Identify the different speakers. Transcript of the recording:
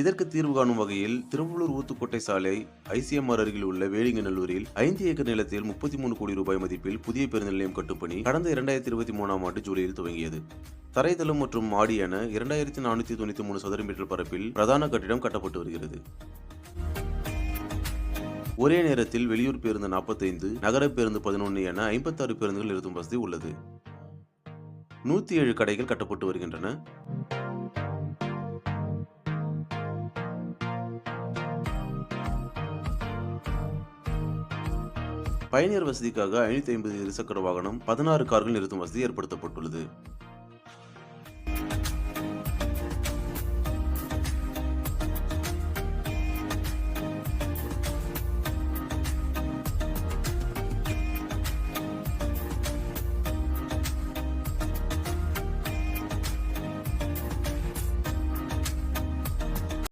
Speaker 1: இதற்கு தீர்வு காணும் வகையில் திருவள்ளூர் ஊத்துக்கோட்டை சாலை ஐசிஎம்ஆர் அருகில் உள்ள வேலிங்கநல்லூரில் ஐந்து ஏக்கர் நிலத்தில் முப்பத்தி மூணு கோடி ரூபாய் மதிப்பில் புதிய பேருந்து நிலையம் கட்டுப்பணி கடந்த இரண்டாயிரத்தி இருபத்தி மூணாம் ஆண்டு ஜூலையில் துவங்கியது. தரைத்தளம் மற்றும் மாடி என இரண்டாயிரத்தி நானூத்தி தொண்ணூத்தி மூணு சதுர மீட்டர் பரப்பில் பிரதான கட்டிடம் கட்டப்பட்டு வருகிறது. ஒரே நேரத்தில் வெளியூர் பேருந்து நாற்பத்தைந்து நகர பேருந்து பதினொன்று என ஐம்பத்தாறு பேருந்துகள் நிறுத்தும் வசதி உள்ளது. நூத்தி ஏழு கடைகள் கட்டப்பட்டு வருகின்றன. பயணியர் வசதிக்காக ஐநூற்றி ஐம்பது இருசக்கர வாகனம் பதினாறு கார்கள் நிறுத்தும் வசதி ஏற்படுத்தப்பட்டுள்ளது.